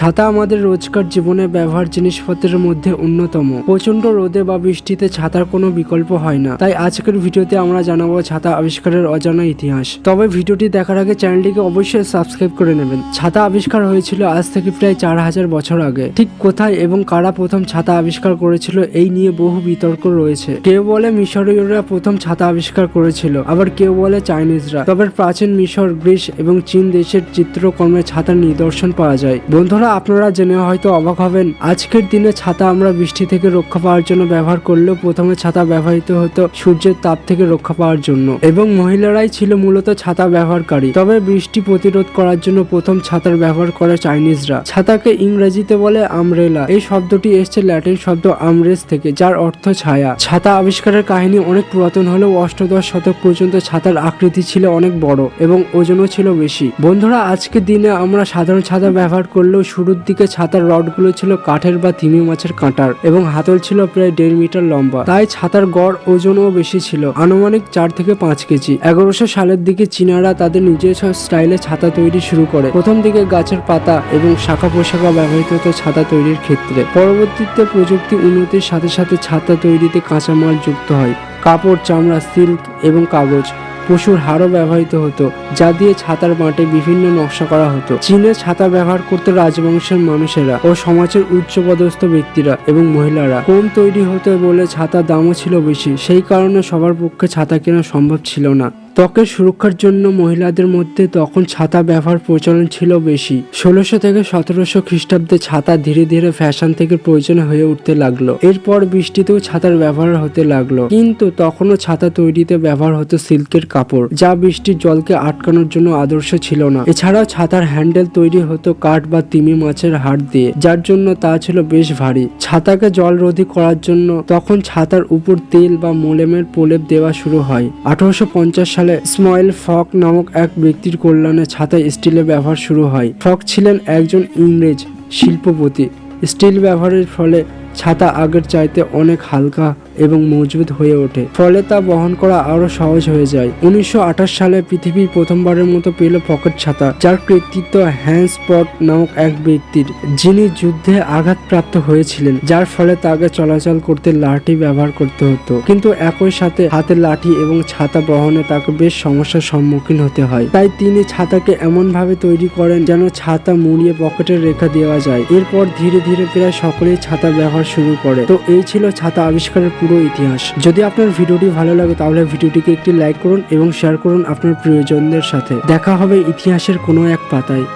ছাতা আমাদের রোজকার জীবনে ব্যবহার জিনিসপত্রের মধ্যে অন্যতম। প্রচণ্ড রোদে বা বৃষ্টিতে ছাতার কোনো বিকল্প হয় না। তাই আজকের ভিডিওতে আমরা জানাব ছাতা আবিষ্কারের অজানা ইতিহাস। তবে ভিডিওটি দেখার আগে চ্যানেলটিকে অবশ্যই সাবস্ক্রাইব করে নেবেন। ছাতা আবিষ্কার হয়েছিল আজ থেকে প্রায় চার হাজার বছর আগে। ঠিক কোথায় এবং কারা প্রথম ছাতা আবিষ্কার করেছিল এই নিয়ে বহু বিতর্ক রয়েছে। কেউ বলে মিশরীয়রা প্রথম ছাতা আবিষ্কার করেছিল, আবার কেউ বলে চাইনিজরা। তবে প্রাচীন মিশর, গ্রিস এবং চীন দেশের চিত্রকর্মে ছাতার নিদর্শন পাওয়া যায়। বন্ধুরা আপনারা জেনে হয়তো অবাক হবেন, আজকের দিনে ছাতা আমরা বৃষ্টি থেকে রক্ষা পাওয়ার জন্য ব্যবহার করলেও প্রথমে ছাতা ব্যবহৃত হতো সূর্যের তাপ থেকে রক্ষা পাওয়ার জন্য এবং মহিলারাই ছিল মূলত ছাতা ব্যবহারকারী। তবে বৃষ্টি প্রতিরোধ করার জন্য প্রথম ছাতার ব্যবহার করে চাইনিজরা। ছাতাকে ইংরেজিতে বলে আমরেলা। এই শব্দটি এসছে ল্যাটিন শব্দ আমরেস থেকে, যার অর্থ ছায়া। ছাতা আবিষ্কারের কাহিনী অনেক পুরাতন হলেও অষ্টদশ শতক পর্যন্ত ছাতার আকৃতি ছিল অনেক বড় এবং ওজনও ছিল বেশি। বন্ধুরা, আজকের দিনে আমরা সাধারণ ছাতা ব্যবহার করলেও শুরুর দিকে ছাতার রডগুলো ছিল কাঠের বা তিমি মাছের কাঁটার এবং হাতল ছিল প্রায় দেড় মিটার লম্বা। তাই ছাতার গড় ওজনও বেশি ছিল, আনুমানিক চার থেকে পাঁচ কেজি। এগারোশো সালের দিকে চীনারা তাদের নিজস্ব স্টাইলে ছাতা তৈরি শুরু করে। প্রথম দিকে গাছের পাতা এবং শাখা পোশাকা ব্যবহৃত হতো ছাতা তৈরির ক্ষেত্রে। পরবর্তীতে প্রযুক্তি উন্নতির সাথে সাথে ছাতা তৈরিতে কাঁচামাল যুক্ত হয়। কাপড়, চামড়া, সিল্ক এবং কাগজ। পশুর হাড়ও ব্যবহৃত হতো, যা দিয়ে ছাতার মাঠে বিভিন্ন নকশা করা হতো। চীনে ছাতা ব্যবহার করতো রাজবংশের মানুষেরা ও সমাজের উচ্চপদস্থ ব্যক্তিরা এবং মহিলারা। কম তৈরি হতো বলে ছাতার দামও ছিল বেশি, সেই কারণে সবার পক্ষে ছাতা কেনা সম্ভব ছিল না। ত্বকের সুরক্ষার জন্য মহিলাদের মধ্যে তখন ছাতা ব্যবহার প্রচলন ছিল বেশি। ষোলোশো থেকে সতেরোশো খ্রিস্টাব্দে ছাতা ধীরে ধীরে ফ্যাশন থেকে প্রয়োজন হয়ে উঠতে লাগল। এরপর বৃষ্টিতেও ছাতার ব্যবহার হতে লাগল। কিন্তু তখনও ছাতা তৈরিতে ব্যবহার হতো সিল্কের কাপড়, যা বৃষ্টির জলকে আটকানোর জন্য আদর্শ ছিল না। এছাড়াও ছাতার হ্যান্ডেল তৈরি হতো কাঠ বা তিমি মাছের হাড় দিয়ে, যার জন্য তা ছিল বেশ ভারী। ছাতাকে জলরোধী করার জন্য তখন ছাতার উপর তেল বা মোলেমের প্রলেপ দেওয়া শুরু হয়। আঠারোশো পঞ্চাশ সালে স্ময়েল ফক নামক এক ব্যক্তির কল্যাণে ছাতা স্টিলের ব্যবহার শুরু হয়। ফক ছিলেন একজন ইংরেজ শিল্পপতি। স্টিল ব্যবহারের ফলে ছাতা আগের চাইতে অনেক হালকা এবং মজবুত হয়ে ওঠে। ফলে তা বহন করা আরও সহজ হয়ে যায়। উনিশশো সালে পৃথিবী প্রথমবারের মতো পেল পকেট ছাতা, যার কৃতিত্ব হ্যান্স নামক এক ব্যক্তির, যিনি যুদ্ধে আঘাতপ্রাপ্ত হয়েছিলেন, যার ফলে তাকে চলাচল করতে লাঠি ব্যবহার করতে হতো। কিন্তু একই সাথে হাতে লাঠি এবং ছাতা বহনে তাকে বেশ সমস্যার সম্মুখীন হতে হয়। তাই তিনি ছাতাকে এমন ভাবে তৈরি করেন যেন ছাতা মুড়িয়ে পকেটে রেখে দেওয়া যায়। এরপর ধীরে ধীরে প্রায় সকলেই ছাতা ব্যবহার শুরু করে। তো এই ছিল ছাতা আবিষ্কারের পুরো ইতিহাস। যদি আপনার ভিডিওটি ভালো লাগে, তাহলে ভিডিওটিকে একটি লাইক করুন এবং শেয়ার করুন আপনার প্রিয়জনদের সাথে। দেখা হবে ইতিহাসের কোনো এক পাতায়।